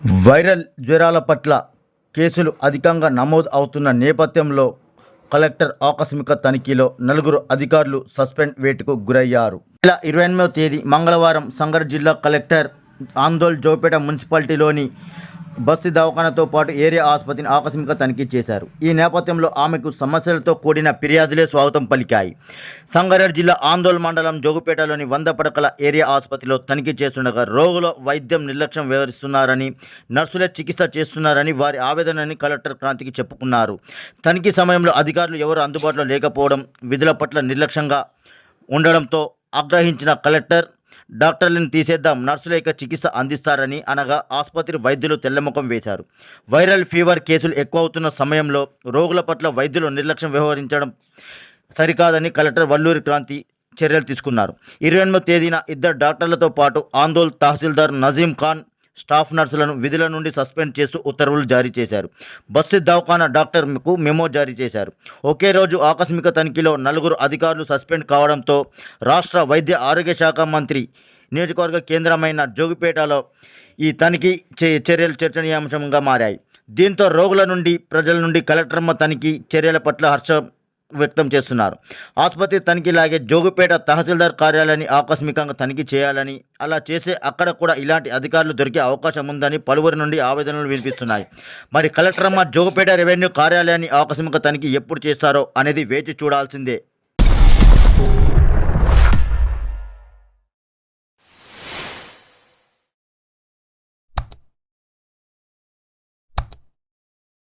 Viral జ్వరాల పట్ల కేసులు అధికంగా నమోదు అవుతున్న నేపథ్యంలో కలెక్టర్ ఆకస్మిక తనిఖీలో నలుగురు అధికారులు సస్పెండ్ వేటుకు గురయ్యారు. నెల ఇరవై ఎనిమిదవ తేదీ మంగళవారం సంగర్ జిల్లా కలెక్టర్ ఆందోళ్ జోపేట మున్సిపాలిటీలోని బస్తీ దవాఖానతో పాటు ఏరియా ఆసుపత్రిని ఆకస్మిక తనిఖీ చేశారు. ఈ నేపథ్యంలో ఆమెకు సమస్యలతో కూడిన ఫిర్యాదులే స్వాగతం పలికాయి. సంగారెడ్డి జిల్లా ఆందోళన మండలం జోగుపేటలోని వంద పడకల ఏరియా ఆసుపత్రిలో తనిఖీ చేస్తుండగా రోగుల వైద్యం నిర్లక్ష్యం వ్యవహరిస్తున్నారని నర్సులే చికిత్స చేస్తున్నారని వారి ఆవేదనని కలెక్టర్ క్రాంతికి చెప్పుకున్నారు. తనిఖీ సమయంలో అధికారులు ఎవరు అందుబాటులో లేకపోవడం విధుల పట్ల నిర్లక్ష్యంగా ఉండడంతో ఆగ్రహించిన కలెక్టర్ డాక్టర్లను తీసేద్దాం నర్సుల యొక్క చికిత్స అందిస్తారని అనగా ఆసుపత్రి వైద్యులు తెల్లముఖం వేశారు. వైరల్ ఫీవర్ కేసులు ఎక్కువ అవుతున్న సమయంలో రోగుల పట్ల వైద్యులు నిర్లక్ష్యం వ్యవహరించడం సరికాదని కలెక్టర్ వల్లూరి క్రాంతి చర్యలు తీసుకున్నారు. ఇరవై ఎనిమిదో తేదీన ఇద్దరు డాక్టర్లతో పాటు ఆందోళ్ తహసీల్దార్ నజీం ఖాన్ స్టాఫ్ నర్సులను విధుల నుండి సస్పెండ్ చేస్తూ ఉత్తర్వులు జారీ చేశారు. బస్సు దవాఖానా డాక్టర్కు మెమో జారీ చేశారు. ఒకే రోజు ఆకస్మిక తనిఖీలో నలుగురు అధికారులు సస్పెండ్ కావడంతో రాష్ట్ర వైద్య ఆరోగ్య శాఖ మంత్రి నియోజకవర్గ కేంద్రమైన జోగిపేటలో ఈ తనిఖీ చే- చర్యలు చర్చనీయాంశంగా మారాయి. దీంతో రోగుల నుండి ప్రజల నుండి కలెక్టర్మ తనిఖీ చర్యల పట్ల హర్షం వ్యక్తం చేస్తున్నారు. ఆసుపత్రి తనిఖీలాగే జోగుపేట తహసీల్దార్ కార్యాలయాన్ని ఆకస్మికంగా తనిఖీ చేయాలని అలా చేసే అక్కడ కూడా ఇలాంటి అధికారులు దొరికే అవకాశం ఉందని పలువురి నుండి ఆవేదనలు వినిపిస్తున్నాయి. మరి కలెక్టర్ అమ్మ జోగుపేట రెవెన్యూ కార్యాలయాన్ని ఆకస్మిక తనిఖీ ఎప్పుడు చేస్తారో అనేది వేచి చూడాల్సిందే.